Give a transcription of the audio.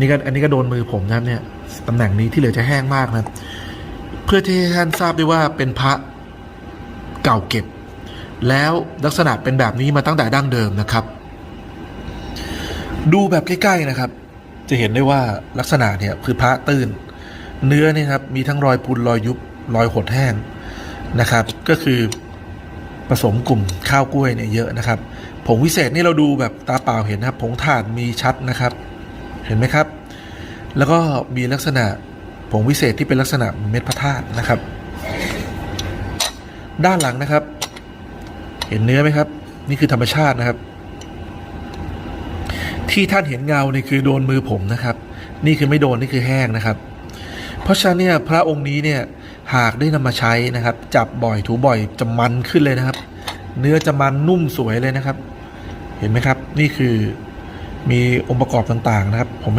นี่ก็อันนี้ก็โดนมือผมนะเนี่ยตำแหน่งนี้ที่เหลือจะแห้งมากนะเพื่อที่ให้ท่านทราบได้ว่าเป็นพระเก่าเก็บ แล้วลักษณะเป็นแบบนี้มาตั้งแต่ดั้งเดิมนะครับ ดูแบบใกล้ๆนะครับ จะเห็นได้ว่าลักษณะเนี่ยคือพระตื้น เนื้อนี่ครับมีทั้งรอยพุนรอยยุบรอยหดแห้งนะครับ ก็คือผสมกลุ่มข้าวกล้วยเนี่ยเยอะนะครับผงวิเศษนี่เราดูแบบตาเปล่าเห็นนะครับผงถ่านมีชัดนะครับ เห็นไหมครับ แล้วก็มีลักษณะผงวิเศษที่เป็นลักษณะเม็ดพระธาตุนะครับ ด้านหลังนะครับ เห็นเนื้อไหมครับ นี่คือธรรมชาตินะครับ ที่ท่านเห็นเงานี่คือโดนมือผมนะครับ นี่คือไม่โดนนี่คือแห้งนะครับ เพราะฉะนั้นเนี่ยพระองค์นี้เนี่ยหากได้นำมาใช้นะครับ จับบ่อยถูบ่อยจะมันขึ้นเลยนะครับ เนื้อจะมันนุ่มสวยเลยนะครับ เห็นไหมครับ นี่คือ มีองค์ประกอบต่างๆนะครับ ผมไม่